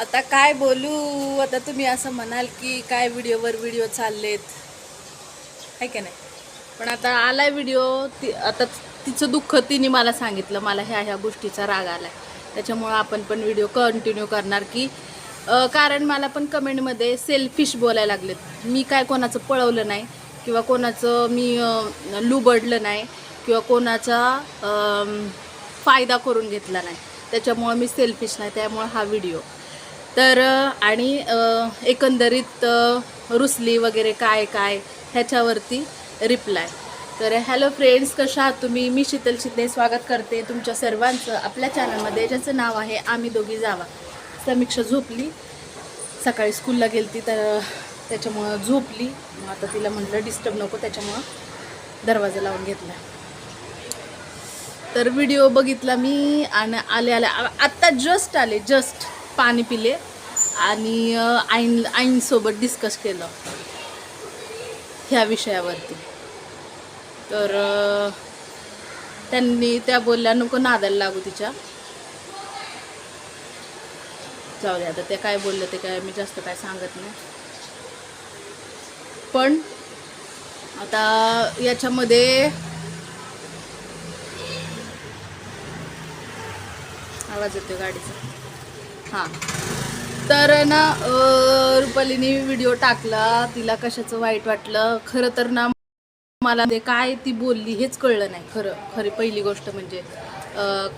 आता काय बोलू? आता तुम्ही असं म्हणाल की काय व्हिडिओवर व्हिडिओ चाललेत. आहे का नाही? पण आता आलाय व्हिडिओ ती आता तिचं दुःख तिने मला सांगितलं. मला ह्या ह्या गोष्टीचा राग आलाय. त्याच्यामुळं आपण पण व्हिडिओ कंटिन्यू करणार की कारण मला पण कमेंटमध्ये सेल्फिश बोलायला लागलेत. मी काय कोणाचं पळवलं नाही किंवा कोणाचं मी लुबडलं नाही किंवा कोणाचा फायदा करून घेतला नाही. त्याच्यामुळं मी सेल्फिश नाही. त्यामुळं हा व्हिडिओ. तर आणि एकंदरीत रुसली वगैरे काय काय ह्याच्यावरती रिप्लाय तर हॅलो फ्रेंड्स कशा आहात तुम्ही? मी शीतल शिंदे स्वागत करते तुमच्या सर्वांचं आपल्या चॅनलमध्ये ज्याचं नाव आहे आम्ही दोघी जावा. समीक्षा झोपली. सकाळी स्कूलला गेलती तर त्याच्यामुळं झोपली. मग आता तिला म्हटलं डिस्टर्ब नको त्याच्यामुळं दरवाजा लावून घेतला. तर व्हिडिओ बघितला मी आणि आले आले. आत्ता जस्ट आले जस्ट पाणी पिले आणि आईन आईंसोबत डिस्कस केलं ह्या विषयावरती. तर त्यांनी त्या बोलल्या नको नादायला लागू तिच्या. जाऊ दे आता ते काय बोललं ते काय मी जास्त काय सांगत नाही. पण आता याच्यामध्ये आवाज येतो गाडीचा. हां. तर ना रुपालीने व्हिडिओ टाकला. तिला कशाचं वाईट वाटलं? खरं तर ना मला ते काय ती बोलली हेच कळलं नाही. खरं खरी पहिली गोष्ट म्हणजे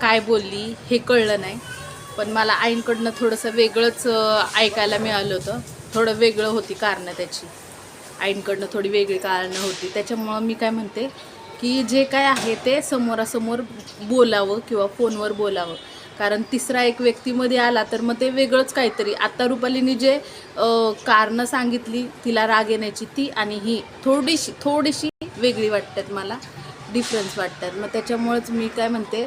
काय बोलली हे कळलं नाही. पण मला आईंकडनं थोडंसं वेगळंच ऐकायला मिळालं होतं. थोडं वेगळं होती कारणं त्याची. आईंकडनं थोडी वेगळी कारणं होती. त्याच्यामुळं मी काय म्हणते की जे काय आहे ते समोरासमोर बोलावं किंवा फोनवर बोलावं. कारण तिसरा एक व्यक्तीमध्ये आला तर मग ते वेगळंच काहीतरी. आता रुपालीने जे कारणं सांगितली तिला राग येण्याची ती आणि ही थोडीशी थोडीशी वेगळी वाटतात मला डिफरन्स वाटतात. मग त्याच्यामुळेच मी काय म्हणते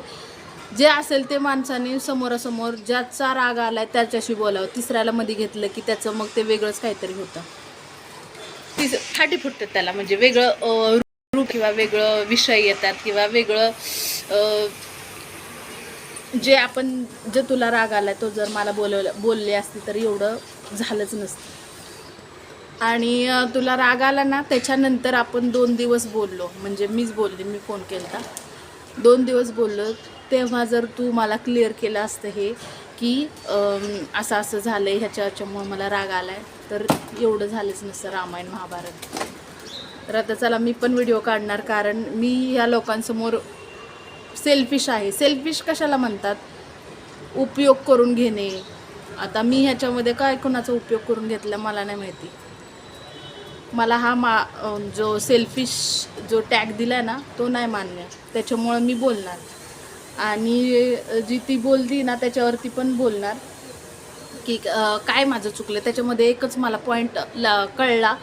जे असेल ते माणसाने समोरासमोर ज्याचा राग आलाय त्याच्याशी बोलावं. तिसऱ्याला मध्ये घेतलं की त्याचं मग ते वेगळंच काहीतरी होतं. तीस फाटी फुटतात त्याला म्हणजे वेगळं रूप किंवा वेगळं विषय येतात किंवा वेगळं जे आपण जे तुला राग आलाय तो जर मला बोलवलं बोलले असते तर एवढं झालंच नसतं. आणि तुला राग आला ना त्याच्यानंतर आपण दोन दिवस बोललो. म्हणजे मीच बोलले मी फोन केला दोन दिवस बोललो तेव्हा जर तू मला क्लिअर केलं असतं हे की असं असं झालं आहे ह्याच्या ह्याच्यामुळं मला राग आला आहे तर एवढं झालंच नसतं रामायण महाभारत. तर आता चला मी पण व्हिडिओ काढणार कारण मी ह्या लोकांसमोर सेल्फिश आहे. सेल्फिश कशाला म्हणतात? उपयोग करून घेणे. आता मी ह्याच्यामध्ये काय कोणाचा उपयोग करून घेतला मला नाही माहिती. मला हा मा जो सेल्फिश जो टॅग दिला ना तो नाही मान्य. त्याच्यामुळं मी बोलणार. आणि जी ती बोलली ना त्याच्यावरती पण बोलणार. की काय माझं चुकलं? त्याच्यामध्ये एकच मला पॉईंट कळला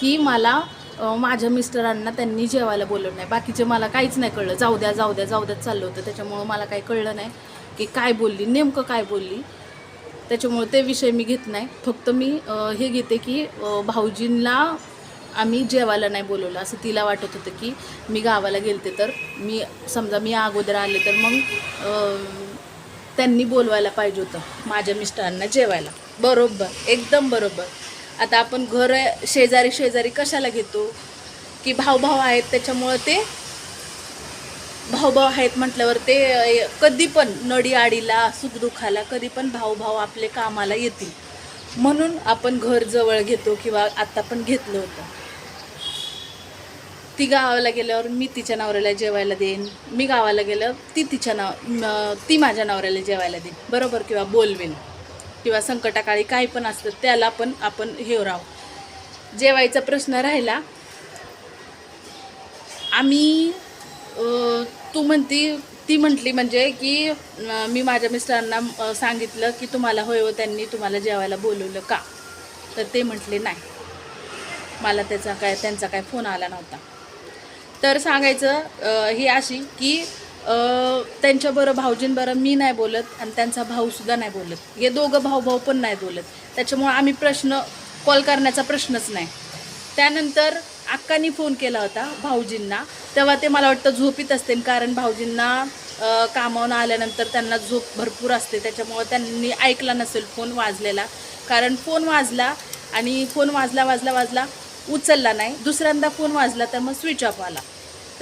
की मला माझ्या मिस्टरांना त्यांनी जेवायला बोलवलं नाही. बाकीचे मला काहीच नाही कळलं. जाऊ द्या जाऊ द्या जाऊ द्याच चाललं होतं. त्याच्यामुळं मला काही कळलं नाही की काय बोलली नेमकं काय बोलली. त्याच्यामुळं ते विषय मी घेत नाही. फक्त मी हे घेते की भाऊजींना आम्ही जेवायला नाही बोलवलं. असं तिला वाटत होतं की मी गावाला गेलते तर मी समजा मी अगोदर आले तर मग त्यांनी बोलवायला पाहिजे होतं. माझ्या मिस्टरांना जेवायला. बरोबर. एकदम बरोबर. आता आपण घर शेजारी शेजारी कशाला घेतो? की भाऊभाव आहेत त्याच्यामुळं ते भाऊभाव आहेत म्हटल्यावर ते कधी पण नडी आडीला सुखदुःखाला कधी पण भावभाव आपले कामाला येतील. म्हणून आपण घर जवळ घेतो किंवा आत्ता पण घेतलं होतं. ती गावाला गेल्यावर मी तिच्या नवऱ्याला जेवायला देईन. मी गावाला गेल्यावर ती तिच्या नाव ती माझ्या नवऱ्याला जेवायला देईन. बरोबर किंवा बोलवेन. किंवा संकटाकाळी काही पण असतं त्याला पण आपण हे राहू. जेवायचा प्रश्न राहिला. आम्ही तू म्हणती ती म्हटली म्हणजे की मी माझ्या मिस्टरांना सांगितलं की तुम्हाला होय हो त्यांनी तुम्हाला जेवायला बोलवलं का? तर ते म्हटले नाही. मला त्याचा काय त्यांचा काय फोन आला नव्हता. तर सांगायचं ही अशी की त्यांच्याबरोबर भाऊजींबरोबर मी नाही बोलत आणि त्यांचा भाऊसुद्धा नाही बोलत. हे दोघं भाऊ भाऊ पण नाही बोलत. त्याच्यामुळं आम्ही प्रश्न कॉल करण्याचा प्रश्नच नाही. त्यानंतर अक्कानी फोन केला होता भाऊजींना. तेव्हा ते मला वाटतं झोपीत असते कारण भाऊजींना कामावून आल्यानंतर त्यांना झोप भरपूर असते. त्याच्यामुळं त्यांनी ऐकला नसेल फोन वाजलेला. कारण फोन वाजला आणि फोन वाजला वाजला वाजला उचलला नाही. दुसऱ्यांदा फोन वाजला तर मग स्विच ऑफ आला.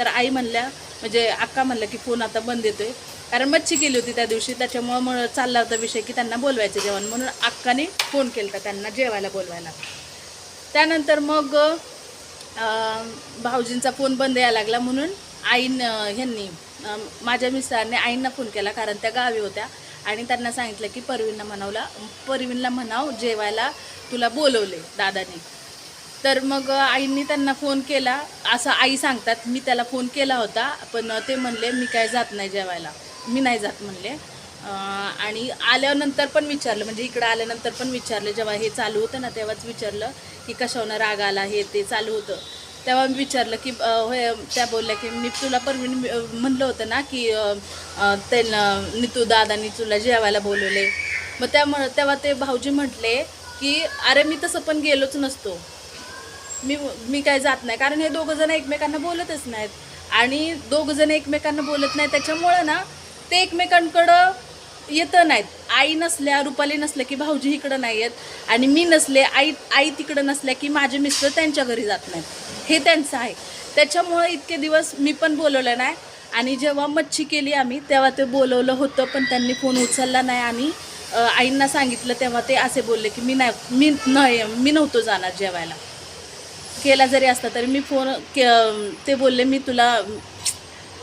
तर आई म्हणल्या म्हणजे अक्का म्हणल्या की फोन आता बंद येतोय. कारण मच्छी केली होती त्या दिवशी त्याच्यामुळं मग चालला होता विषय की त्यांना बोलवायचं जेवण. म्हणून अक्काने फोन केला त्यांना जेवायला बोलवायला. त्यानंतर मग भाऊजींचा फोन बंद यायला लागला. म्हणून आईन ह्यांनी माझ्या मिस्टरांनी आईंना फोन केला. कारण त्या गावी होत्या. आणि त्यांना सांगितलं की परवीनला म्हणावला परवीनला म्हणाव जेवायला तुला बोलवले दादाने. तर मग आईंनी त्यांना फोन केला. असं आई सांगतात मी त्याला फोन केला होता पण ते म्हणले मी काय जात नाही जेवायला. मी नाही जात म्हणले. आणि आल्यानंतर पण विचारलं म्हणजे इकडं आल्यानंतर पण विचारलं जेव्हा हे चालू होतं ना तेव्हाच विचारलं की कशावनं राग आला हे ते चालू होतं. तेव्हा मी विचारलं की होय त्या बोलल्या की मी तुला परवीन म्हणलं होतं ना की ते त्यांना नितू दादानी तुला जेवायला बोलवले. मग त्यामुळं तेव्हा ते भाऊजी म्हटले की अरे मी तसं पण गेलोच नसतो. मी मी काय जात नाही. कारण हे दोघं जण एकमेकांना बोलतच नाहीत. आणि दोघं जण एकमेकांना बोलत नाही. त्याच्यामुळं ना ते एकमेकांकडं येतं नाहीत. आई नसल्या रुपाली नसल्या की भाऊजी इकडं नाही येत. आणि मी नसले आई आई तिकडं नसल्या की माझे मिस्टर त्यांच्या घरी जात नाहीत. हे त्यांचं आहे. त्याच्यामुळं इतके दिवस मी पण बोलवलं नाही. आणि जेव्हा मच्छी केली आम्ही तेव्हा ते बोलवलं होतं पण त्यांनी फोन उचलला नाही. आणि आईंना सांगितलं तेव्हा ते असे बोलले की मी नाही मी नाही मी नव्हतो जाणार जेवायला. केला जरी असता तरी मी फोन के ते बोलले मी तुला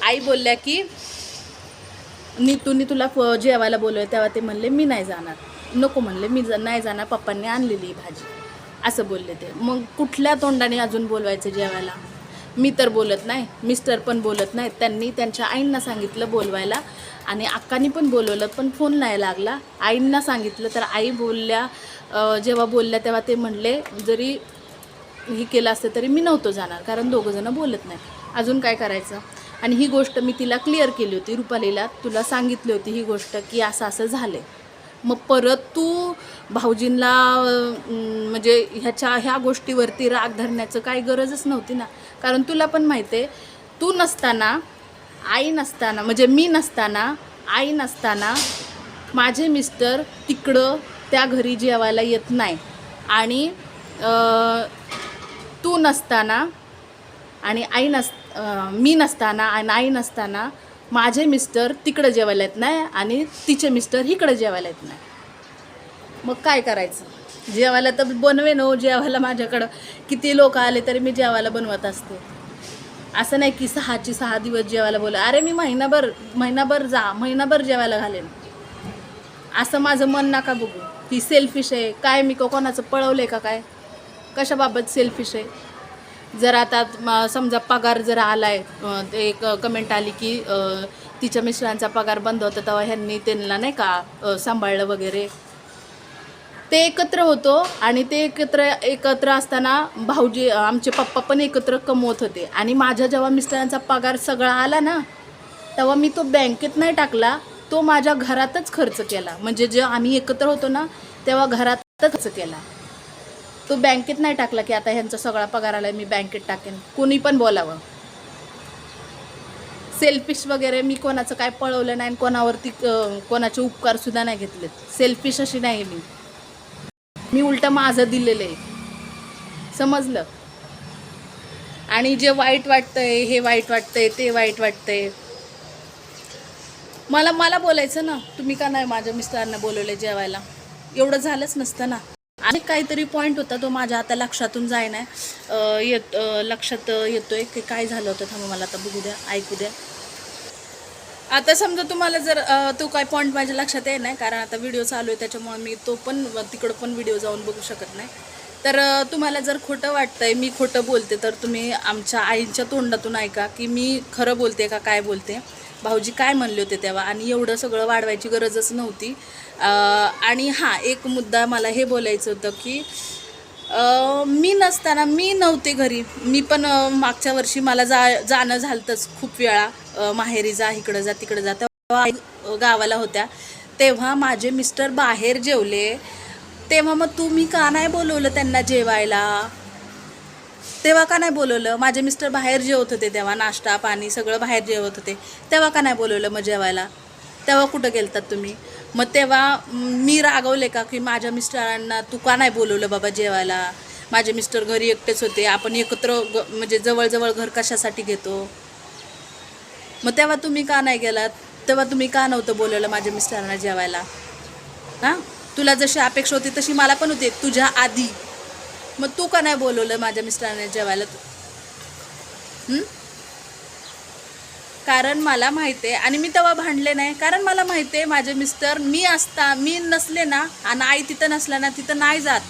आई बोलल्या की नीतूनी तुला फ जेवायला बोलवलं तेव्हा ते म्हणले मी नाही जाणार. नको म्हणले मी ज- नाही जाणार पप्पांनी आणलेली भाजी. असं बोलले ते. मग कुठल्या तोंडाने अजून बोलवायचं जेवायला? मी तर बोलत नाही मिस्टर पण बोलत नाहीत त्यांनी त्यांच्या आईंना सांगितलं बोलवायला आणि अक्कानी पण बोलवलं पण फोन नाही लागला. आईंना सांगितलं तर आई बोलल्या जेव्हा बोलल्या तेव्हा ते म्हणले जरी हे केलं असतं तरी मी नव्हतो जाणार कारण दोघंजणं बोलत नाही अजून काय करायचं? आणि ही गोष्ट मी तिला क्लिअर केली होती रुपालीला. तुला सांगितली होती ही गोष्ट की असं असं झालं मग परत तू भाऊजींना म्हणजे ह्याच्या ह्या गोष्टीवरती राग धरण्याचं काही गरजच नव्हती ना. कारण तुला पण माहिती आहे तू नसताना आई नसताना म्हणजे मी नसताना आई नसताना माझे मिस्टर तिकडं त्या घरी जेवायला येत नाही. आणि तू नसताना आणि आई नस मी नसताना आणि आई नसताना माझे मिस्टर तिकडं जेवायला येत नाही आणि तिचे मिस्टर इकडं जेवायला येत नाही. मग काय करायचं? जेवायला तर बनवे नो हो, जेवायला माझ्याकडं. किती लोक आले तरी मी जेवायला बनवत असते. असं नाही की सहाची सहा दिवस जेवायला बोला अरे मी महिनाभर महिनाभर जा महिनाभर जेवायला घालेन. असं माझं मन नका बघू. ती सेल्फिश आहे. काय मी कोणाचं पळवलं आहे का काय? कशाबाबत सेल्फिश आहे? जर आता समजा पगार जर आला आहे एक कमेंट आली की तिच्या मिस्टरांचा पगार बंद होता तेव्हा ह्यांनी त्यांना नाही का सांभाळलं वगैरे. ते एकत्र होतो आणि ते एकत्र एकत्र असताना भाऊजी आमचे पप्पा पण एकत्र कमवत होते. आणि माझ्या जेव्हा मिस्टरांचा पगार सगळा आला ना तेव्हा मी तो बँकेत नाही टाकला तो माझ्या घरातच खर्च केला. म्हणजे जे आम्ही एकत्र होतो ना तेव्हा घरातच खर्च केला. तो बँकेत नाही टाकला की आता ह्यांचा सगळा पगार आला मी बँकेत टाकेन. कोणी पण बोलावं. सेल्फिश वगैरे मी कोणाचं काय पळवलं नाही आणि कोणावरती कोणाचे उपकार सुद्धा नाही घेतलेत. सेल्फिश अशी नाही मी. मी उलटं माझं दिलेलं आहे. समजलं? आणि जे वाईट वाटतंय हे वाईट वाटतंय ते वाईट वाटतंय. मला मला बोलायचं ना. तुम्ही का नाही माझ्या मिस्टरांना बोलवले जेवायला? एवढं झालंच नसतं ना. आणि काहीतरी पॉईंट होता तो माझ्या आता लक्षातून जाय नाही येत लक्षात येतोय की काय झालं होतं थांबा मला आता बघू द्या ऐकू द्या. आता समजा तुम्हाला जर तो काय पॉईंट माझ्या लक्षात आहे कारण आता व्हिडिओ चालू आहे त्याच्यामुळे मी तो पण तिकडं पण व्हिडिओ जाऊन बघू शकत नाही. तर तुम्हाला जर खोटं वाटतंय मी खोटं बोलते तर तुम्ही आमच्या आईच्या तोंडातून ऐका की मी खरं बोलते का काय बोलते. भाऊजी काय म्हणले होते तेव्हा? आणि एवढं सगळं वाढवायची गरजच नव्हती. आणि हां एक मुद्दा मला हे बोलायचं होतं की मी नसताना मी नव्हते घरी. मी पण मागच्या वर्षी मला जा जाणं झालतंच खूप वेळा. माहेरी जा इकडं जा तिकडं जा. तेव्हा आई, गावाला होत्या. तेव्हा माझे मिस्टर बाहेर जेवले. तेव्हा मग तुम्ही का नाही बोलवलं त्यांना जेवायला? तेव्हा का नाही बोलवलं? माझे मिस्टर बाहेर जेवत होते तेव्हा नाश्ता पाणी सगळं बाहेर जेवत होते. तेव्हा का नाही बोलवलं मग जेवायला? तेव्हा कुठं गेलतात तुम्ही? मग तेव्हा मी रागवले का की माझ्या मिस्टरांना तू का नाही बोलवलं बाबा जेवायला? माझे मिस्टर घरी एकटेच होते. आपण एकत्र ग म्हणजे जवळजवळ घर कशासाठी घेतो? मग तेव्हा तुम्ही का नाही गेलात? तेव्हा तुम्ही का नव्हतं बोलवलं माझ्या मिस्टरांना जेवायला? हां? तुला जशी अपेक्षा होती तशी मला पण होती. तुझ्या आधी. मग तू का नाही बोलवलं माझ्या मिस्टरांना जेवायला? तू कारण मला माहिती आहे आणि मी तेव्हा भांडले नाही. कारण मला माहिती आहे माझे मिस्टर मी असता मी नसले ना आणि आई तिथं नसल्या ना तिथं नाही जात.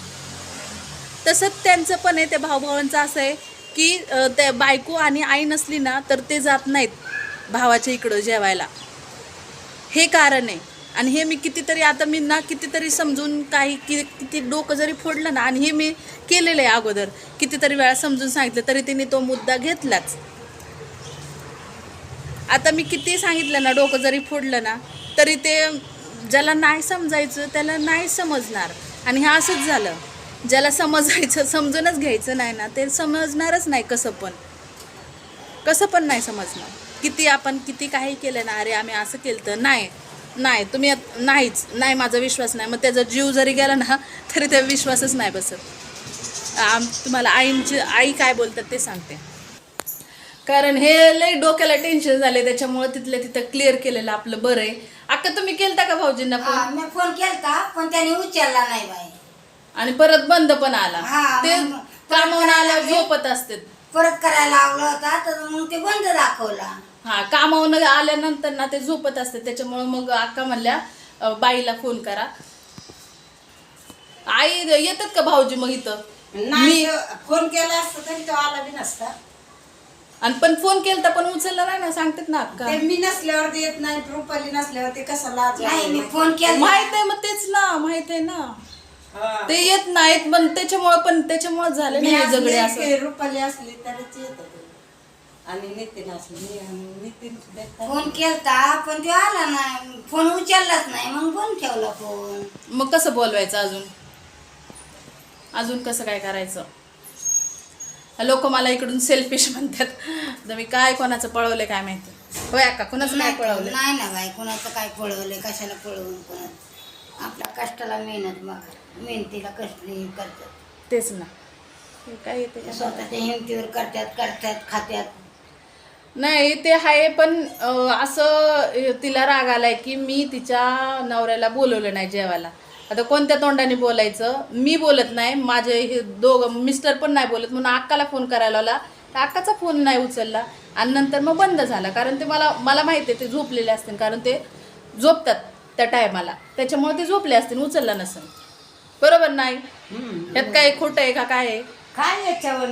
तसंच त्यांचं पण आहे त्या भाऊभावांचं असं आहे की त्या बायको आणि आई नसली ना तर ते जात नाहीत भावाच्या इकडं जेवायला. हे कारण आहे. आणि हे मी कितीतरी आता मी ना कितीतरी समजून काही कि किती डोकं जरी फोडलं ना आणि हे मी केलेलं आहे अगोदर कितीतरी वेळा समजून सांगितलं तरी तिने तो मुद्दा घेतलाच. आता मी किती सांगितलं ना डोकं जरी फोडलं ना तरी ते ज्याला नाही समजायचं त्याला नाही समजणार. आणि हे असंच झालं. ज्याला समजायचं समजूनच घ्यायचं नाही ना ते समजणारच नाही कसं पण. कसं पण नाही समजणार. किती आपण किती काही केलं ना अरे आम्ही असं केलं तर नाही. नाही तुम्ही नाहीच नाही माझा विश्वास नाही. मग त्याचा जीव जरी गेला ना तरी त्या विश्वासच नाही बसत. आम तुम्हाला आईंची आई काय बोलतात ते सांगते. कारण हे लय डोक्याला टेन्शन झाले त्याच्यामुळे तिथल्या तिथं क्लिअर केलेलं आपलं बरं आहे. अक्का तुम्ही केलता का भाऊजींना फोन मी फोन केलता पण त्याने उचलला नाही बाई. आणि परत बंद पण आला. ते कामावून आल्यावर झोपत असते परत करायला लावला होता तर मग ते बंद दाखवला. हा कामावून आल्यानंतर ना ते झोपत असते त्याच्यामुळे मग अक्का म्हणल्या अं, बाईला फोन करा. आई येतात का भाऊजी मग इथं? नाही फोन केला असता तरी तो आला बी नसता. आणि पण फोन केलता पण उचलला नाही ना सांगतात ना अक्का. ते मी नसल्यावर ते येत नाही रुपाली नसल्यावर ते कसं लाज नाही मी? फोन केला. माहीत आहे मग तेच ना माहीत आहे ना. ते येत नाहीत पण त्याच्यामुळे पण त्याच्यामुळे झाले मी नाही असली झगडे असं. रुपाली असली तरच येत होते. आणि नितीन असली मी आणि नितीन सुद्धा येतात. फोन केलता पण तो आला नाही. फोन उचललाच नाही मग बंद ठेवला फोन? मग कसं बोलवायचं अजून? अजून कसं काय करायचं? लोक मला इकडून सेल्फिश म्हणतात. तर मी काय कोणाचं पळवलंय काय माहिती? होय अक्का कोणाचं काय पळवलंय? नाही ना बाई कोणाचं काय पळवलंय कशाला पळवून कोणाचं? आपल्या कष्टाला मेहनत बघा मेहनतीला कष्ट हे करतात. तेच ना. हे काय येते ते? का? स्वतःच्या हिमतीवर करतात करतात खात्यात. नाही ते आहे पण अं, असं अं, तिला राग आलाय की मी तिच्या नवऱ्याला बोलवलं नाही जेवायला. आता कोणत्या तोंडाने बोलायचं? मी बोलत नाही माझे हे दोघं मिस्टर पण नाही बोलत म्हणून अक्काला फोन करायला लावला. तर अक्काचा फोन नाही उचलला. आणि नंतर मग बंद झाला कारण ते मला मला माहिती आहे ते झोपलेले असतील कारण ते झोपतात. त्या टायमाला. त्याच्यामुळे ते झोपले असतील उचलला नसेल. बरोबर नाही? हम्म. यात काय खोटं आहे का काय आहे? काय याच्यावर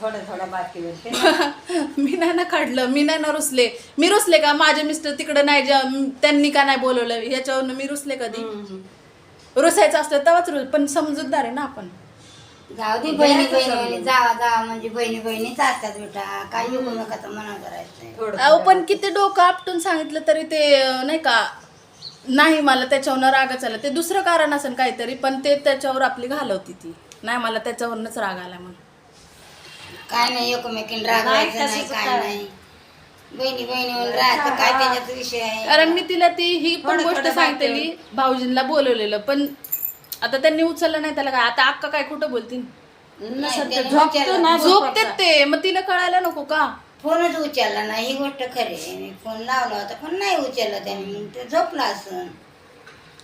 थोड्या थोड्या बाकीवर ते? मी नाही ना काढलं. मी नाही ना रुसले. मी रुसले का? माझे मिस्टर तिकडे नाही जा त्यांनी का नाही बोलवलं? ह्याच्यावरनं मी रुसले कधी? रुसायचं असतं तेव्हाच रुस पण समजूतदार आहे ना आपण. जाऊ दे बहिणी बहिणी. जावा जावा म्हणजे बहिणी बहिणीच असतात बेटा. काय येऊ नका तर मना करायचंय थोडं अहो पण किती डोकं आपटून सांगितलं तरी ते अं, नाही का नाही मला त्याच्यावरनं रागच आला. ते दुसरं कारण असेल काहीतरी पण ते त्याच्यावर आपली घालवती ती. नाही मला त्याच्यावरनच राग आला म्हणून काय नाही एकमेकीन रागवायचं नाही तसंच काय काय. नाही बहिणी बहिणी काय त्याच्यात विषय आहे? कारण मी तिला ती ही पण थोडं- गोष्ट थोडं सांगितलेली भाऊजींना बोलवलेलं पण आता त्यांनी उचललं नाही त्याला काय. आता अक्का काय खोटं बोलतील? नाही, त्याने झोपतो उचलला. ना झोपते ते मग तिला कळायला नको का? फोनच उचलला नाही ही गोष्ट खरी आहे. मी फोन लावला होता पण नाही उचलला त्याने. मग ते झोपला असं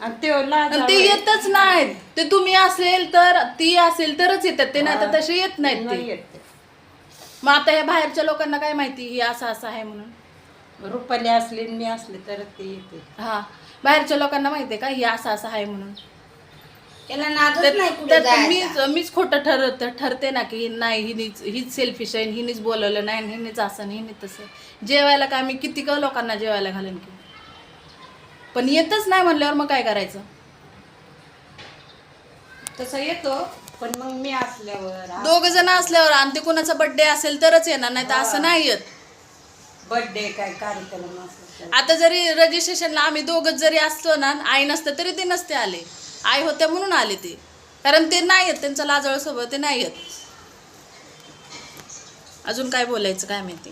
आणि ते लाज आणि ते येतच नाहीत. ते तुम्ही असेल तर ती असेल तरच येतात. ते नाही तर तसे येत नाहीत ते. मग आता या बाहेरच्या लोकांना काय माहिती ही असं असं आहे म्हणून? रुपाली असली आणि मी असले तर ते येते. हा. बाहेरच्या लोकांना माहिती आहे का ही असं असं आहे म्हणून? त्याला नादच नाही कुठे तर जायचा मीच मीच खोटं ठरत ठरते ना की नाही हिनीच हीच सेल्फिश आहे हिनीच बोलवलं नाही आणि हिनीच असं आणि हिनीच तसं जेवायला काय मी किती का लोकांना जेवायला घालेन की पण येतच नाही म्हणल्यावर मग काय करायचं? तसं येतो पण मग मी असल्यावर दोघ जण असल्यावर आणि ते कोणाचा बर्थडे असेल तरच येणार नाही तर असं नाही येत. बर्थडे काय कार्यक्रम असला आता जरी रजिस्ट्रेशनला आम्ही दोघच जरी असतो ना आई नसतं तरी ते नसते आले. आई होत्या म्हणून आले ते. कारण ते नाही आहेत त्यांचं लाजळ स्वभाव ते नाही आहेत अजून काय बोलायचं काय माहिती?